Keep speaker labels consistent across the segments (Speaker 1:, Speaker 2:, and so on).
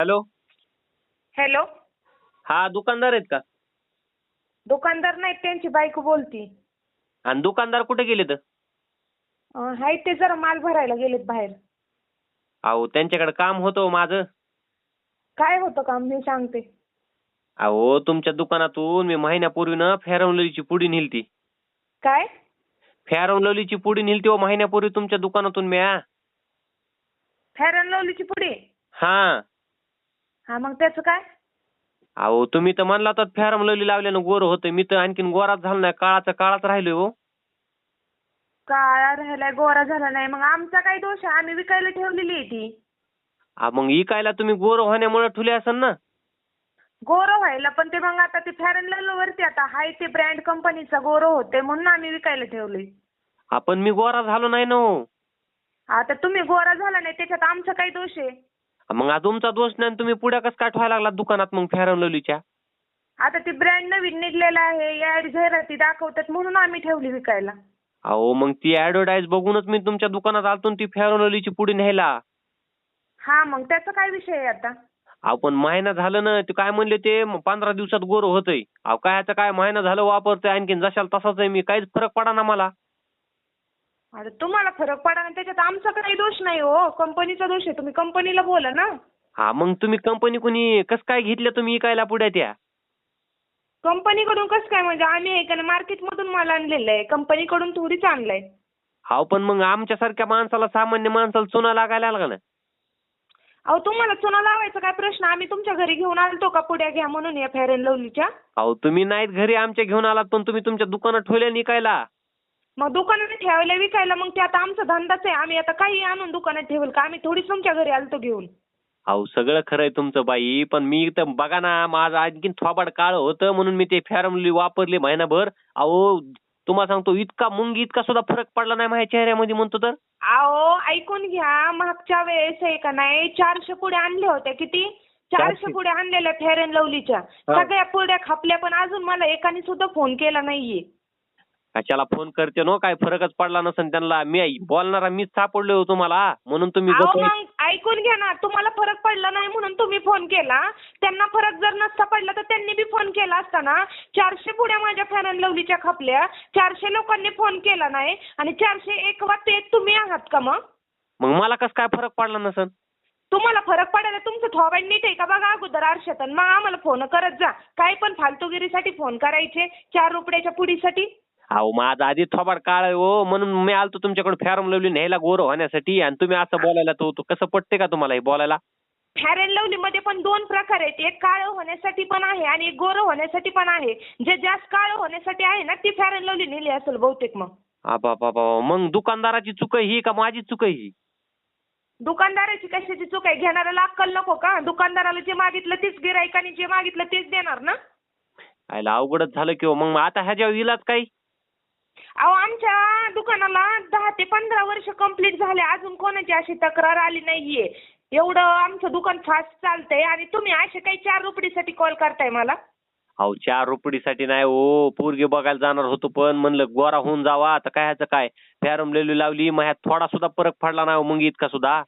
Speaker 1: Hello.
Speaker 2: Hello.
Speaker 1: हा दुकानदार आहेत का?
Speaker 2: दुकानदार नाहीत त्यांची बायको बोलती.
Speaker 1: आणि दुकानदार कुठे गेले तर
Speaker 2: अं, हाय ते जरा माल भरायला गेलेत बाहेर.
Speaker 1: अहो त्यांच्याकडे काम होतं हो माझं.
Speaker 2: काय होतं काम मी सांगते.
Speaker 1: अहो तुमच्या दुकानातून मी महिन्यापूर्वीनं फेरवलेलीची पुडी नेलती.
Speaker 2: काय?
Speaker 1: फेरवलेलीची पुडी नेलती हो महिन्यापूर्वी तुमच्या दुकानातून म्या.
Speaker 2: अँड लवलीची पुडी?
Speaker 1: हा.
Speaker 2: हा मग त्याचं काय?
Speaker 1: अहो तुम्ही तर म्हणला तर फेरवलेली लावल्यानं गोर होतं मी तर आणखीन गोराच झालो नाही काळाचा काळाच राहिलोय हो.
Speaker 2: काळा राहिलाय गोरा झाला नाही. मग आमचा काय दोष आहे? आम्ही विकायला ठेवलेली आहे ती.
Speaker 1: हा, मग इकायला तुम्ही गोर होण्यामुळे ठुले असेल ना?
Speaker 2: गोरो व्हायला पण ते मग आता ते फेअर अँड वरती आता हाय ते ब्रँड कंपनीचा गोरो होते म्हणून आम्ही विकायला ठेवले
Speaker 1: आपण मी गोरा झालो नाही ना हो.
Speaker 2: आता तुम्ही गोरा झाला नाही त्याच्यात आमचा काय दोष आहे?
Speaker 1: मग आज तुमचा दोष नाही आणि तुम्ही पुढ्या कसं काय ठेवायला लागला दुकानात मग फेरवलेलीच्या
Speaker 2: आता ती ब्रँड नवीन निघलेला आहे या जाहिराती दाखवतात म्हणून आम्ही ठेवली विकायला.
Speaker 1: अहो मग ती ऍडव्हर्टाईज बघूनच मी तुमच्या दुकानात आलतो आणि ती फेरवलेलीची पुडी न्यायला.
Speaker 2: हा मग त्याचा काय विषय आहे आता?
Speaker 1: अहो पण महिना झालं ना ते काय म्हणले ते म पंधरा दिवसात गोर होतंय. अहो काय ह्याचं काय महिना झालं वापरतोय आणखीन जशाला तसाच आहे मी काहीच फरक पडा ना मला.
Speaker 2: आता तुम्हाला फरक पडा ना त्याच्यात आमचा काही दोष नाही हो. कंपनीचा दोष आहे तुम्ही कंपनीला बोला ना.
Speaker 1: हा मग तुम्ही कंपनी कुणी कसं काय घेतल्या तुम्ही इकायला पुढ्या त्या?
Speaker 2: कंपनीकडून कसं काय म्हणजे आम्ही आहे का मार्केटमधून माल आणलेला आहे कंपनीकडून थोडीच आणलाय.
Speaker 1: हा पण मग आमच्यासारख्या माणसाला सामान्य माणसाला चुना लागायला लागला ना?
Speaker 2: अहो तुम्हाला चुना लावायचा काय प्रश्न? आम्ही तुमच्या घरी घेऊन आलतो का पुड्या घ्या म्हणून या फेअर अँड लवलीच्या?
Speaker 1: अहो तुम्ही नाहीत घरी आमच्या घेऊन आलात पण तुम्ही तुमच्या दुकानात ठेवल्या इकायला
Speaker 2: मग दुकानात ठेवायला विकायला मग ते आता आमचा धंदाच आहे. आम्ही आता काही आणून दुकानात ठेवल का? आम्ही थोडीच तुमच्या घरी आलतो घेऊन.
Speaker 1: अहो सगळं खरं आहे तुमचं बाई पण मी तर बघा ना माझं आणखीन थोबाड काळ होतं म्हणून मी ते फॅरमली वापरले महिनाभर. अहो तुम्हाला सांगतो इतका मुंगी इतका सुद्धा फरक पडला नाही माझ्या चेहऱ्यामध्ये म्हणतो तर.
Speaker 2: अहो ऐकून घ्या मागच्या वेळेस आहे का नाही चारशे पुड्या आणल्या होत्या किती?
Speaker 1: चारशे?
Speaker 2: चारशे? पुड्या आणलेल्या फेअर अँड लवलीच्या. सगळ्या पुड्या खापल्या पण अजून मला एकाने सुद्धा फोन केला नाहीये.
Speaker 1: कशाला फोन करते नो? काय फरकच पडला नसेल त्यांना. मी बोलणारा मीच सापडलो हो तुम्हाला म्हणून तुम्ही
Speaker 2: अहो
Speaker 1: गप्प-
Speaker 2: मग ऐकून घ्या ना. तुम्हाला फरक पडला नाही म्हणून तुम्ही फोन केला. त्यांना फरक जर नसता पडला तर त्यांनी बी फोन केला असता ना. चारशे पुड्या माझ्या फेअर अँड लवलीच्या खपल्या. चारशे लोकांनी फोन केला नाही. आणि चारशे एक वा ते तुम्ही आहात का मग?
Speaker 1: मग मला कसं काय फरक पडला नसेल
Speaker 2: तुम्हाला फरक पडायला तुमचं थोबाड नीट आहे का? बघा अगोदर आरशात आणि मग आम्हाला फोन करत जा. काय पण फालतूगिरीसाठी फोन करायचे. चार रुपयाच्या पुडीसाठी.
Speaker 1: अहो माझा आधी थोबाड काळ आहे हो म्हणून मी आलतो तुमच्याकडे फॅरम लावली न्यायला गोर होण्यासाठी आणि तुम्ही असं बोलायला तो तो कसं पटते का तुम्हाला हे बोलायला?
Speaker 2: अँड लवली मध्ये पण दोन प्रकार आहेत. एक काळं होण्यासाठी पण आहे आणि एक गोरं होण्यासाठी पण आहे. जे जास्त काळं होण्यासाठी आहे ना ती अँड लवली नेली असेल बहुतेक मग.
Speaker 1: आबा बाबा मग दुकानदाराची चूक आहे ही का माझी चूक आहे ही?
Speaker 2: दुकानदाराची कशाची चूक आहे? घेणाऱ्याला अक्कल नको का? दुकानदाराला जे मागितलं तेच गिरायकाने जे मागितलं तेच देणार ना?
Speaker 1: आयला अवघडच झालं की हो. मग आता ह्याच्यावर इलाज काही
Speaker 2: अहो आमच्या दुकानाला दहा ते पंधरा वर्ष कंप्लीट झाले. अजून कोणाची अशी तक्रार आली नाहीये. एवढं आमचं दुकान फास्ट चालतंय आणि तुम्ही असे काही चार रुपडीसाठी कॉल करताय मला?
Speaker 1: अहो चार रुपडीसाठी नाही हो. पोरगी बघायला जाणार होतो पण म्हणलं गोरा होऊन जावा. आता काय ह्याचं काय? फॅरम लेली लावली मग ह्यात थोडा सुद्धा फरक पडला नाही हो मग इतका सुद्धा.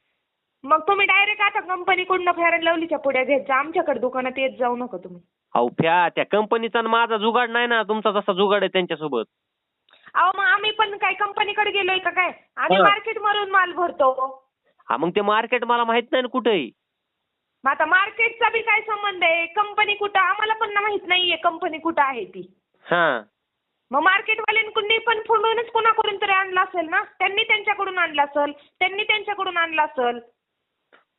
Speaker 2: मग तुम्ही डायरेक्ट आता कंपनीकडून फेअर लवलीच्या पुढ्या घेत जा. आमच्याकडे दुकानात येत जाऊ नका तुम्ही.
Speaker 1: अहो फ्या त्या कंपनीचा आणि माझा जुगाड नाही ना. तुमचा जसा जुगाड आहे त्यांच्यासोबत.
Speaker 2: अहो मग आम्ही पण काय कंपनीकडे गेलोय का काय? आम्ही
Speaker 1: हा.
Speaker 2: मार्केट मधून माल भरतो.
Speaker 1: हा मग ते मार्केट मला माहीत नाही ना कुठे आहे
Speaker 2: मग आता मार्केटचा बी काय संबंध आहे? कंपनी कुठं? आम्हाला पण ना माहीत नाहीये कंपनी कुठं आहे ती.
Speaker 1: हा.
Speaker 2: मग मार्केटवाल्यांकडून पण फोडूनच कोणाकडून तरी आणलं असेल ना? त्यांनी त्यांच्याकडून आणलं असेल. त्यांनी त्यांच्याकडून आणलं असेल.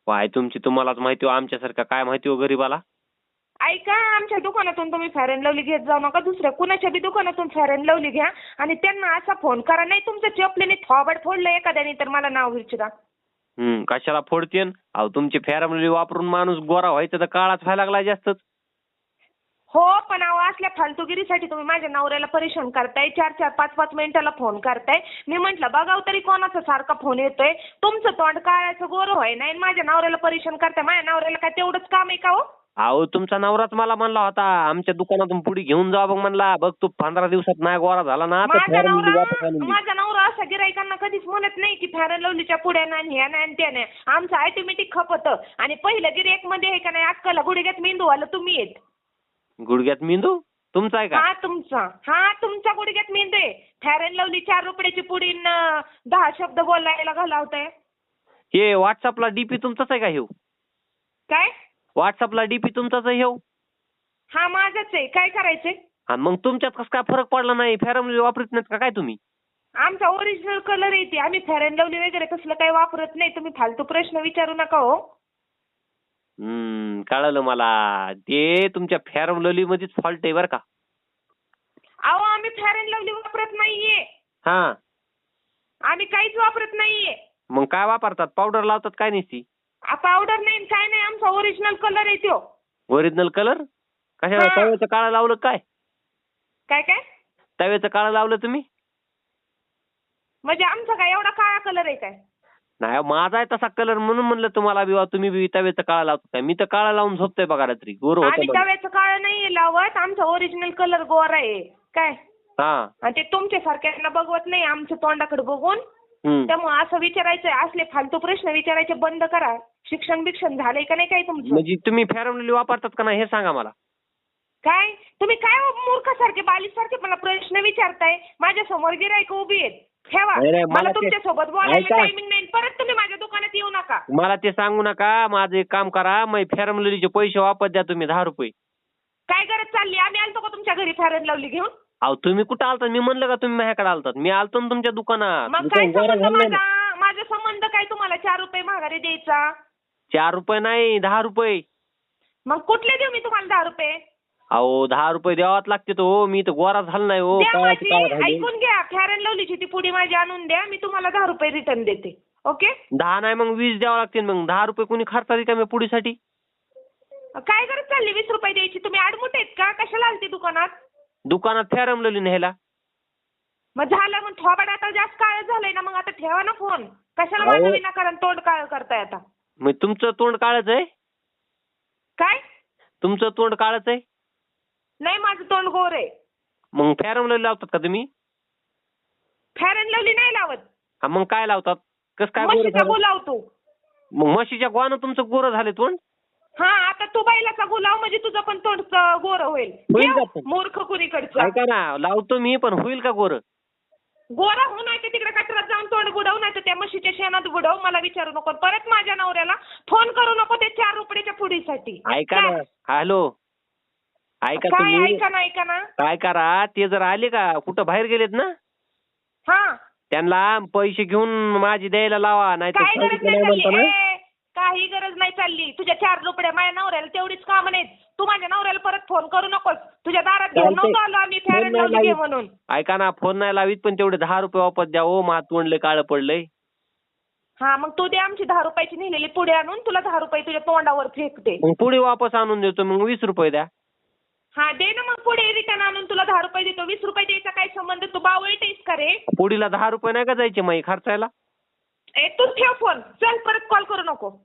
Speaker 1: पाय तुमची तुम्हालाच माहिती हो आमच्यासारखा काय माहिती हो गरीबाला?
Speaker 2: ऐका आमच्या दुकानातून तुम्ही फेअर अँड लवली घेत जाऊ नका. दुसऱ्या कुणाच्या बी दुकानातून फेअर अँड लवली घ्या. आणि त्यांना असा फोन करा. नाही तुमच्या चपलीने थोबाड फोडलं एखाद्याने तर मला नाव विचारा.
Speaker 1: हम्म कशाला फोडतेन? अहो तुमची फॅरमली वापरून माणूस गोरा व्हायचा तर काळाच व्हायला लागला जास्तच.
Speaker 2: हो पण अहो असल्या फालतूगिरीसाठी तुम्ही माझ्या नवऱ्याला परेशान करताय. चार चार पाच पाच मिनिटाला फोन करताय. मी म्हंटल बघाव तरी कोणाचा सारखा फोन येतोय. तुमचं तोंड काळाचं गोरं व्हाय नाही आणि माझ्या नवऱ्याला परेशान करताय. माझ्या नवऱ्याला काय तेवढंच काम आहे का हो?
Speaker 1: अहो तुमचा नवराच मला म्हणला होता आमच्या दुकानातून पुढे घेऊन जा बघ म्हणला. बघ तू पंधरा दिवसात नाही गोरा झाला ना तर
Speaker 2: माझा
Speaker 1: वापस आणून.
Speaker 2: माझा नवरा असा गिरायकांना कधीच म्हणत नाही की फॅर लवलीच्या पुढे नाही ह्या नाही आणि त्या नाही आमचं ऑटोमॅटिक खपत. आणि पहिलं गिरायकमध्ये आहे का नाही अक्काला गुडघ्यात मेंदू आलं तुम्ही येत.
Speaker 1: गुडघ्यात मेंदू? तुमचा आहे का?
Speaker 2: हा तुमचा. हा तुमच्या गुडघ्यात मेंदू आहे. फॅर अँड लवली चार रुपयाची पुडी न दहा शब्द बोलायला घालावताय.
Speaker 1: हे व्हॉट्सअपला डीपी तुमचाच आहे का ह्यो?
Speaker 2: काय?
Speaker 1: व्हॉट्सअपला डीपी तुमचाच आहे ह्यो.
Speaker 2: हा माझाच आहे. काय करायचंय?
Speaker 1: आणि मग तुमच्यात कसं काय फरक पडला नाही? फॅरमली वापरत नाहीत का काय तुम्ही?
Speaker 2: आमचा ओरिजिनल कलर येते आम्ही अँड लवली वगैरे तसलं काही वापरत नाही. तुम्ही फालतू प्रश्न विचारू नका हो.
Speaker 1: हम्म कळलं मला. ते तुमच्या फॅरम लवली मध्येच फॉल्ट आहे बरं का.
Speaker 2: अहो आम्ही अँड लवली वापरत नाहीये.
Speaker 1: हा.
Speaker 2: आम्ही काहीच वापरत नाहीये.
Speaker 1: मग काय वापरतात? पावडर लावतात काय नाही
Speaker 2: पावडर नाही काय नाही आमचा ओरिजिनल कलर आहे तो
Speaker 1: ओरिजिनल कलर कशा
Speaker 2: हा.
Speaker 1: तव्याचं काळं लावलं काय?
Speaker 2: काय काय?
Speaker 1: तव्याचं काळं लावलं तुम्ही?
Speaker 2: म्हणजे आमचा काय एवढा काळा कलर आहे काय?
Speaker 1: नाही माझा आहे तसा कलर म्हणून म्हणलं तुम्हाला बी वा तुम्ही बी तव्याचं काळं लावतो काय? मी तर काळा लावून झोपतोय बघा रात्री. गोर
Speaker 2: आम्ही
Speaker 1: होतं
Speaker 2: तव्याचं काळं नाही लावत आमचा ओरिजिनल कलर गोरा आहे. काय?
Speaker 1: हा.
Speaker 2: आणि ते तुमच्या सारख्यांना बघवत नाही आमच्या तोंडाकडे बघून. त्यामुळे असं विचारायचं असले फालतू प्रश्न विचारायचे बंद करा. शिक्षण बिक्षण झालंय का नाही काय तुमचं?
Speaker 1: म्हणजे तुम्ही फॅरमली वापरतात का नाही हे सांगा मला.
Speaker 2: काय? तुम्ही काय हो मूर्खासारखे बालिसारखे मला प्रश्न विचारताय? माझ्यासमोर गिरायक उभी आहेत. ठेवा.
Speaker 1: नाही, नाही, मला
Speaker 2: मला
Speaker 1: ते-
Speaker 2: तुमच्यासोबत बोलायला
Speaker 1: ऐका.
Speaker 2: टायमिंग नाही. परत तुम्ही माझ्या दुकानात येऊ नका.
Speaker 1: मला ते सांगू नका. माझं एक काम करा. मग फॅरमलीचे पैसे वापस द्या तुम्ही दहा रुपये.
Speaker 2: काय गरज चालली? आम्ही आलतो का तुमच्या घरी फॅरन लावली घेऊन?
Speaker 1: अहो तुम्ही कुठं आलतात मी म्हणलं का तुम्ही माझ्याकडे आलतात? मी आलतो ना तुमच्या दुकानात.
Speaker 2: मग काय संबंध
Speaker 1: ना.
Speaker 2: माझा? माझा संबंध काय तुम्हाला? चार रुपये माघारी द्यायचा.
Speaker 1: चार रुपये नाही दहा रुपये.
Speaker 2: मग कुठले देऊ मी तुम्हाला दहा रुपये?
Speaker 1: अहो दहा रुपये द्यावाच लागते तो मी तर गोरा झाला नाही हो.
Speaker 2: द्या माझी. ऐकून घ्या. फॅरन लवलीची ती पुडी माझी आणून द्या. मी तुम्हाला दहा रुपये रिटर्न देते. ओके
Speaker 1: दहा नाही मग वीस द्यावं लागतील. मग दहा रुपये कोणी खर्च रिकाम्या पुढीसाठी?
Speaker 2: काय गरज चालली? वीस रुपये द्यायची. तुम्ही आडमुठ आहेत का? कशाला आलते दुकानात?
Speaker 1: दुकानात फॅरमलेली न्यायला.
Speaker 2: मग झालं मग थोबाड आता जास्त काळ झालंय ना मग आता ठेवा ना फोन. कशाला
Speaker 1: अहो.
Speaker 2: माझं विनाकारण तोंड काळ करताय आता.
Speaker 1: मग तुमचं तोंड काळच आहे?
Speaker 2: काय?
Speaker 1: तुमचं तोंड काळच आहे?
Speaker 2: नाही माझं तोंड गोर आहे.
Speaker 1: मग फॅरमलेली लावतात का तुम्ही?
Speaker 2: फॅर अँड लवली नाही लावत.
Speaker 1: हा मग काय लावतात? कसं काय गोरं झालं? मग म्हशीच्या गोवानं तुमचं गोरं झाले तोंड?
Speaker 2: हा. आता तू बैलाचा गुलाव म्हणजे तुझं पण तोंड गोर होईल.
Speaker 1: होईल
Speaker 2: ठेव,
Speaker 1: का पण?
Speaker 2: मूर्ख कुणीकडचा.
Speaker 1: ऐका ना लावतो मी पण होईल का गोरं?
Speaker 2: गोरा होऊ नाही तर तिकडे कचऱ्यात जाऊन तोंड बुडव नाही तर त्या म्हशीच्या शेणात बुडव मला विचारू नको. परत माझ्या नवऱ्याला फोन करू नको ते चार रुपयाच्या पुडीसाठी
Speaker 1: ऐका ना. हॅलो. ऐका
Speaker 2: काय
Speaker 1: तुम्ही.
Speaker 2: ऐका ना ऐका ना.
Speaker 1: काय करा ते जर आले का कुठं बाहेर गेलेत ना?
Speaker 2: हा.
Speaker 1: त्यांना पैसे घेऊन माझी द्यायला लावा नाही तर
Speaker 2: काय गरज
Speaker 1: सांगितलं
Speaker 2: नाही
Speaker 1: नाही
Speaker 2: चालली
Speaker 1: म्हणता ना?
Speaker 2: ए, काही गरज नाही चालली. तुझ्या चार रुपये माझ्या नवऱ्याला तेवढीच काम नाहीत. तू माझ्या नवऱ्याला परत फोन करू नकोस. तुझ्या दारात घेऊन
Speaker 1: चालतंय.
Speaker 2: नव्हतो आलो आम्ही
Speaker 1: फोन
Speaker 2: फॅरन
Speaker 1: नाही
Speaker 2: लावली घे
Speaker 1: लावीत.
Speaker 2: म्हणून.
Speaker 1: ऐका ना फोन नाही लावीत पण तेवढे दहा रुपये वापस द्या. हो मा तोंडले काळं पडलंय.
Speaker 2: हा मग तू दे आमची दहा रुपयाची नेलेली पुढे आणून तुला दहा रुपये तुझ्या तोंडावर फेकते.
Speaker 1: मग पुढे वापस आणून देतो मग वीस रुपये द्या.
Speaker 2: हा दे ना मग पुढे रिटर्न आणून तुला दहा रुपये देतो. वीस रुपये द्यायचा काय संबंध? तू बावळटेस का रे?
Speaker 1: पुढीला दहा रुपये नाही का जायचे मग खर्चायला?
Speaker 2: ए तू ठेव फोन चल परत कॉल करू नको.